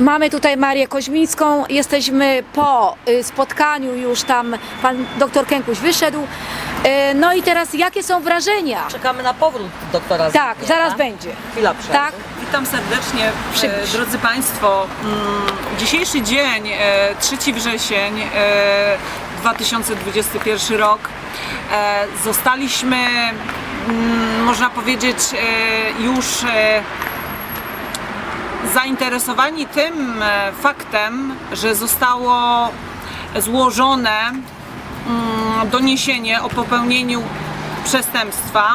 Mamy tutaj Marię Koźmińską, jesteśmy po y, spotkaniu, już tam pan doktor Kękuś wyszedł. Y, No i teraz jakie są wrażenia? Czekamy na powrót doktora Tak, Zbigniewa. zaraz będzie. Chwila przerwy. Tak? Witam serdecznie, e, Przybysz. drodzy Państwo. Mm, Dzisiejszy dzień, e, 3 wrzesień, e, 2021 rok, e, zostaliśmy, mm, można powiedzieć, już zainteresowani tym e, faktem, że zostało złożone mm, doniesienie o popełnieniu przestępstwa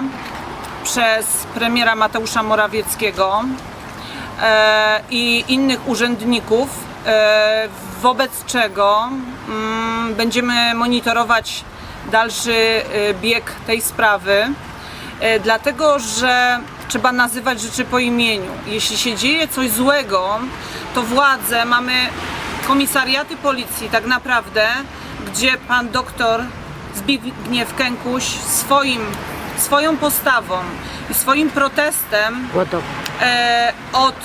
przez premiera Mateusza Morawieckiego e, i innych urzędników, e, wobec czego mm, będziemy monitorować dalszy bieg tej sprawy, dlatego że trzeba nazywać rzeczy po imieniu. Jeśli się dzieje coś złego, to władze, mamy komisariaty policji tak naprawdę, gdzie pan doktor Zbigniew Kękuś swoim, swoją postawą i swoim protestem e, od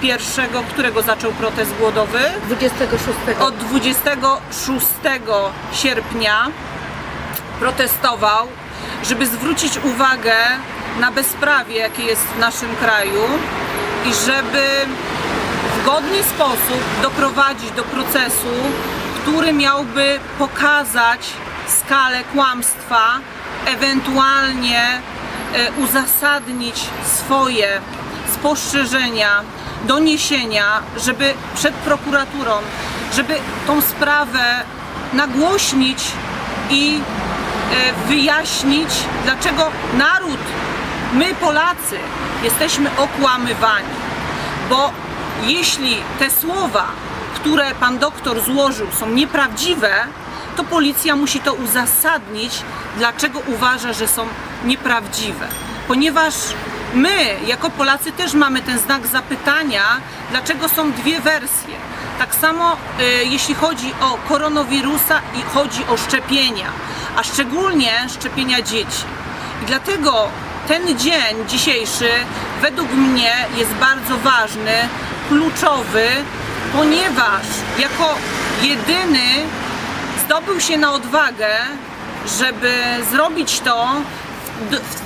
pierwszego, którego zaczął protest głodowy? 26. Od 26 sierpnia protestował, żeby zwrócić uwagę na bezprawie, jakie jest w naszym kraju i żeby w godny sposób doprowadzić do procesu, który miałby pokazać skalę kłamstwa, ewentualnie e, uzasadnić swoje spostrzeżenia, doniesienia, żeby przed prokuraturą, żeby tą sprawę nagłośnić i e, wyjaśnić, dlaczego naród, my Polacy, jesteśmy okłamywani. Bo jeśli te słowa, które pan doktor złożył, są nieprawdziwe, to policja musi to uzasadnić, dlaczego uważa, że są nieprawdziwe. Ponieważ my, jako Polacy, też mamy ten znak zapytania, dlaczego są dwie wersje. Tak samo y, jeśli chodzi o koronawirusa i chodzi o szczepienia, a szczególnie szczepienia dzieci. I dlatego ten dzień dzisiejszy według mnie jest bardzo ważny, kluczowy, ponieważ jako jedyny zdobył się na odwagę, żeby zrobić to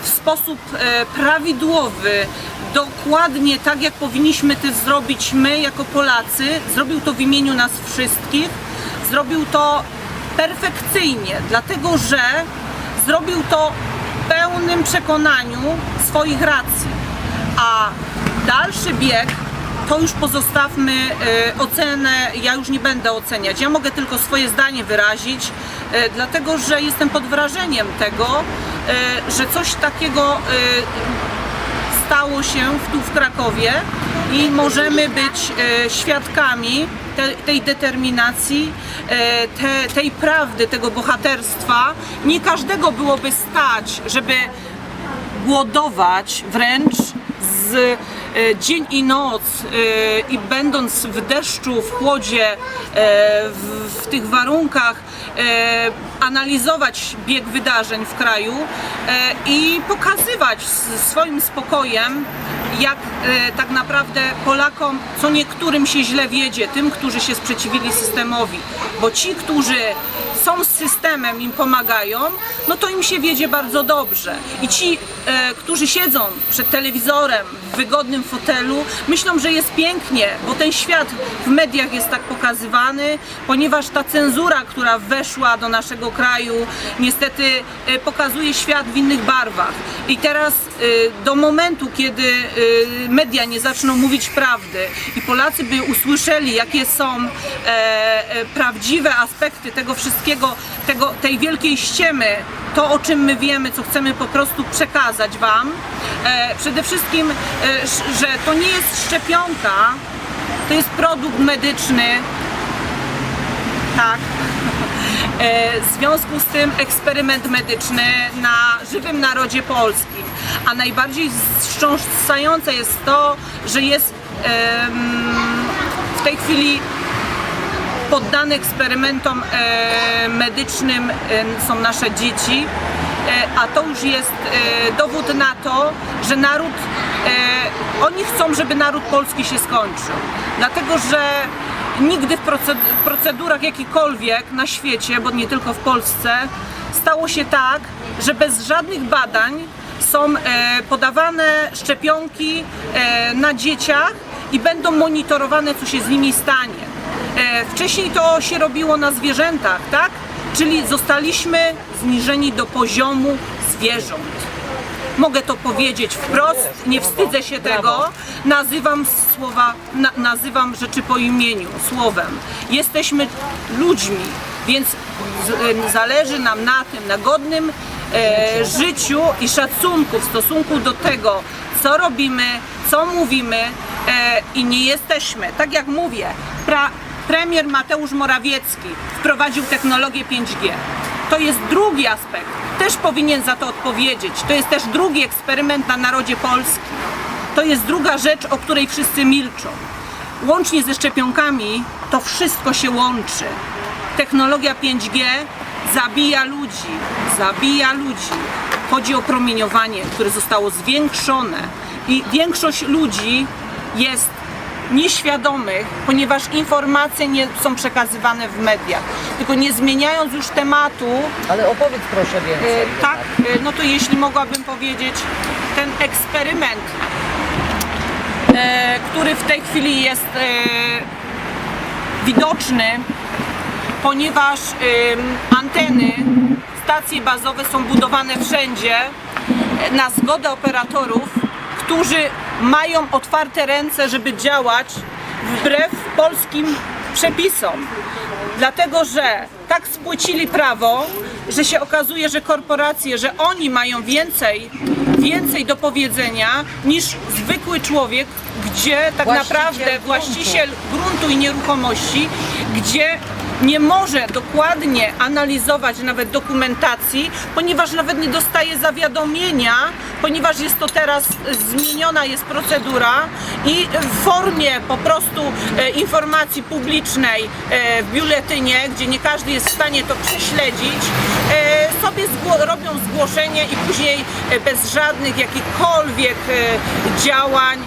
w, sposób e, prawidłowy, dokładnie tak, jak powinniśmy to zrobić my jako Polacy. Zrobił to w imieniu nas wszystkich, zrobił to perfekcyjnie, dlatego że zrobił to pełnym przekonaniu swoich racji. A dalszy bieg to już pozostawmy e, ocenę, ja już nie będę oceniać. Ja mogę tylko swoje zdanie wyrazić, e, dlatego że jestem pod wrażeniem tego, e, że coś takiego stało się tu w Krakowie i możemy być świadkami te, tej determinacji, e, te, tej prawdy, tego bohaterstwa. Nie każdego byłoby stać, żeby głodować wręcz z dzień i noc e, i będąc w deszczu, w chłodzie, e, w, tych warunkach, e, analizować bieg wydarzeń w kraju e, i pokazywać swoim spokojem, jak e, tak naprawdę Polakom, co niektórym się źle wiedzie, tym, którzy się sprzeciwili systemowi, bo ci, którzy są z systemem, im pomagają, no to im się wiedzie bardzo dobrze. I ci, e, którzy siedzą przed telewizorem w wygodnym fotelu, myślą, że jest pięknie, bo ten świat w mediach jest tak pokazywany, ponieważ ta cenzura, która weszła do naszego kraju, niestety e, pokazuje świat w innych barwach. I teraz e, do momentu, kiedy e, media nie zaczną mówić prawdy i Polacy by usłyszeli, jakie są e, e, prawdziwe aspekty tego wszystkiego, tego, tej wielkiej ściemy, to o czym my wiemy, co chcemy po prostu przekazać Wam. E, przede wszystkim, e, że to nie jest szczepionka, to jest produkt medyczny, tak. E, W związku z tym eksperyment medyczny na żywym narodzie polskim. A najbardziej wstrząsające jest to, że jest w tej chwili poddane eksperymentom e, medycznym e, są nasze dzieci a to już jest e, dowód na to, że naród, e, oni chcą, żeby naród polski się skończył. Dlatego, że nigdy w proced- procedurach jakikolwiek na świecie, bo nie tylko w Polsce, stało się tak, że bez żadnych badań są e, podawane szczepionki e, na dzieciach i będą monitorowane, co się z nimi stanie. E, Wcześniej to się robiło na zwierzętach, tak? Czyli zostaliśmy zniżeni do poziomu zwierząt. Mogę to powiedzieć wprost, nie wstydzę się tego. Nazywam słowa, na, nazywam rzeczy po imieniu, słowem. Jesteśmy ludźmi, więc z, zależy nam na tym, na godnym e, życiu i szacunku w stosunku do tego, co robimy, co mówimy e, i nie jesteśmy. Tak jak mówię, pra, premier Mateusz Morawiecki wprowadził technologię 5G. To jest drugi aspekt. Też powinien za to odpowiedzieć. To jest też drugi eksperyment na narodzie polskim. To jest druga rzecz, o której wszyscy milczą. Łącznie ze szczepionkami to wszystko się łączy. Technologia 5G zabija ludzi, zabija ludzi. Chodzi o promieniowanie, które zostało zwiększone i większość ludzi jest nieświadomych, ponieważ informacje nie są przekazywane w mediach. Tylko nie zmieniając już tematu, Ale opowiedz proszę więcej. E, tak, e, no to jeśli mogłabym powiedzieć, ten eksperyment, e, który w tej chwili jest e, widoczny, ponieważ em, anteny, stacje bazowe są budowane wszędzie e, na zgodę operatorów, którzy mają otwarte ręce, żeby działać wbrew polskim przepisom. Dlatego, że tak spłycili prawo, że się okazuje, że korporacje, że oni mają więcej, więcej do powiedzenia niż zwykły człowiek, gdzie tak Właściciel naprawdę gruntu. właściciel gruntu i nieruchomości, gdzie nie może dokładnie analizować nawet dokumentacji, ponieważ nawet nie dostaje zawiadomienia, ponieważ jest to teraz zmieniona jest procedura i w formie po prostu e, informacji publicznej e, w biuletynie, gdzie nie każdy jest w stanie to prześledzić, e, sobie zgło- robią zgłoszenie i później bez żadnych jakichkolwiek działań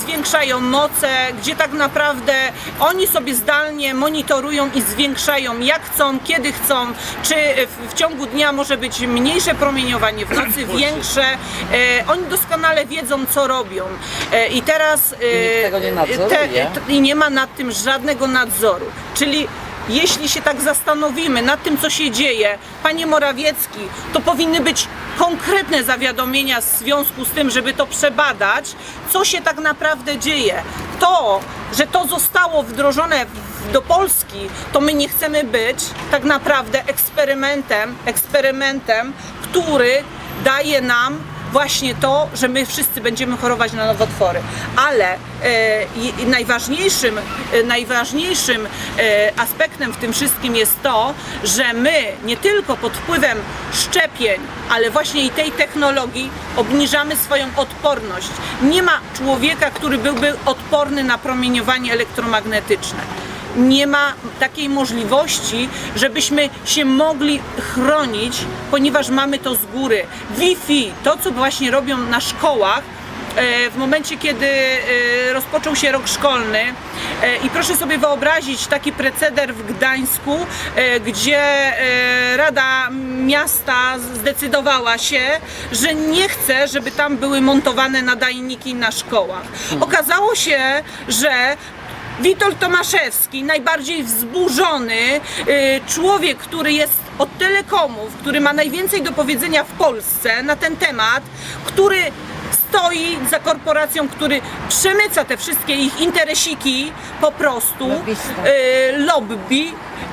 zwiększają moce, gdzie tak naprawdę oni sobie zdalnie monitorują i zwiększają jak chcą, kiedy chcą, czy w, ciągu dnia może być mniejsze promieniowanie, w nocy większe. E, oni doskonale wiedzą, co robią. E, I teraz e, tego nie nadzoruje. t- i nie ma nad tym żadnego nadzoru. Czyli jeśli się tak zastanowimy nad tym, co się dzieje, panie Morawiecki, to powinny być konkretne zawiadomienia w związku z tym, żeby to przebadać, co się tak naprawdę dzieje. To, że to zostało wdrożone do Polski, to my nie chcemy być tak naprawdę eksperymentem, eksperymentem, który daje nam właśnie to, że my wszyscy będziemy chorować na nowotwory. Ale e, najważniejszym, e, najważniejszym e, aspektem w tym wszystkim jest to, że my nie tylko pod wpływem szczepień, ale właśnie i tej technologii obniżamy swoją odporność. Nie ma człowieka, który byłby odporny na promieniowanie elektromagnetyczne nie ma takiej możliwości, żebyśmy się mogli chronić, ponieważ mamy to z góry. Wi-Fi, to co właśnie robią na szkołach, e, w momencie, kiedy e, rozpoczął się rok szkolny e, i proszę sobie wyobrazić taki preceder w Gdańsku, gdzie Rada Miasta zdecydowała się, że nie chce, żeby tam były montowane nadajniki na szkołach. Okazało się, że Witold Tomaszewski, najbardziej wzburzony y, człowiek, który jest od telekomów, który ma najwięcej do powiedzenia w Polsce na ten temat, który stoi za korporacją, który przemyca te wszystkie ich interesiki po prostu, Lobbysta. y, lobby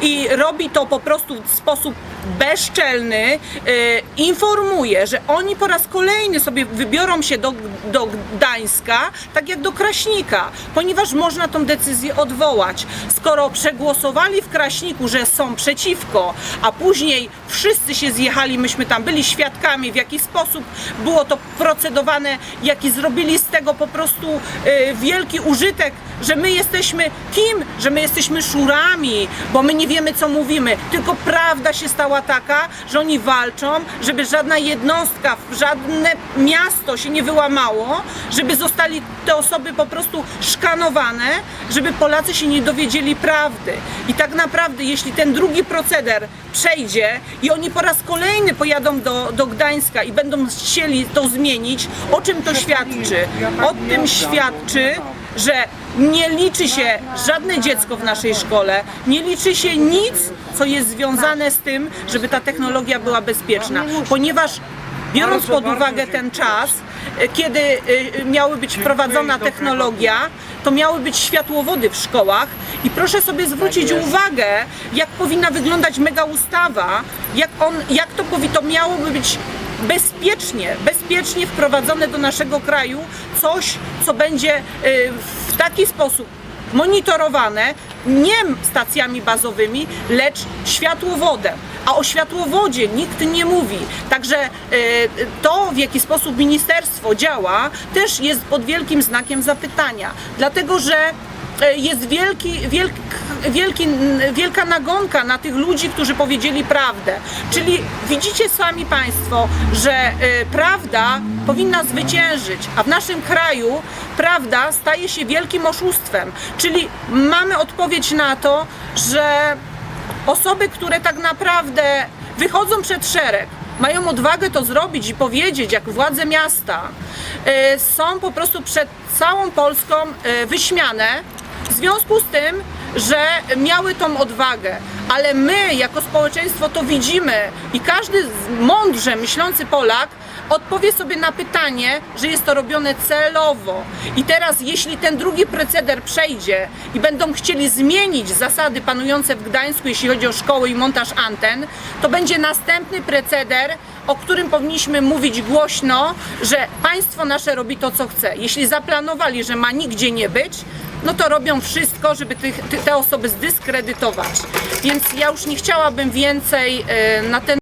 i robi to po prostu w sposób bezczelny, y, informuje, że oni po raz kolejny sobie wybiorą się do, do Gdańska, tak jak do Kraśnika, ponieważ można tą decyzję odwołać. Skoro przegłosowali w Kraśniku, że są przeciwko, a później wszyscy się zjechali, myśmy tam byli świadkami, w jaki sposób było to procedowane, jaki zrobili z tego po prostu y, wielki użytek, że my jesteśmy kim? Że my jesteśmy szurami, bo my nie wiemy co mówimy, tylko prawda się stała została taka, że oni walczą, żeby żadna jednostka, żadne miasto się nie wyłamało, żeby zostali te osoby po prostu szkanowane, żeby Polacy się nie dowiedzieli prawdy. I tak naprawdę, jeśli ten drugi proceder przejdzie i oni po raz kolejny pojadą do, do Gdańska i będą chcieli to zmienić, o czym to świadczy? O tym świadczy, że nie liczy się żadne dziecko w naszej szkole, nie liczy się nic, co jest związane z tym, żeby ta technologia była bezpieczna, ponieważ biorąc pod uwagę ten czas, e, kiedy e, miały być wprowadzona technologia, to miały być światłowody w szkołach. I proszę sobie zwrócić uwagę, jak powinna wyglądać mega ustawa, jak, on, jak to, powi- to miałoby być bezpiecznie, bezpiecznie wprowadzone do naszego kraju coś, co będzie y, w taki sposób monitorowane nie stacjami bazowymi, lecz światłowodem. A o światłowodzie nikt nie mówi. Także y, to, w jaki sposób ministerstwo działa, też jest pod wielkim znakiem zapytania. Dlatego, że jest wielki, wielk, wielki, wielka nagonka na tych ludzi, którzy powiedzieli prawdę. Czyli widzicie sami Państwo, że e, prawda powinna zwyciężyć, a w naszym kraju prawda staje się wielkim oszustwem. Czyli mamy odpowiedź na to, że osoby, które tak naprawdę wychodzą przed szereg, mają odwagę to zrobić i powiedzieć, jak władze miasta, e, są po prostu przed całą Polską e, wyśmiane związku z tym, że miały tą odwagę. Ale my, jako społeczeństwo, to widzimy i każdy mądrze myślący Polak odpowie sobie na pytanie, że jest to robione celowo. I teraz, jeśli ten drugi proceder przejdzie i będą chcieli zmienić zasady panujące w Gdańsku, jeśli chodzi o szkoły i montaż anten, to będzie następny proceder, o którym powinniśmy mówić głośno, że państwo nasze robi to, co chce. Jeśli zaplanowali, że ma nigdzie nie być, no to robią wszystko, żeby tych, ty- te osoby zdyskredytować. Więc ja już nie chciałabym więcej e, na ten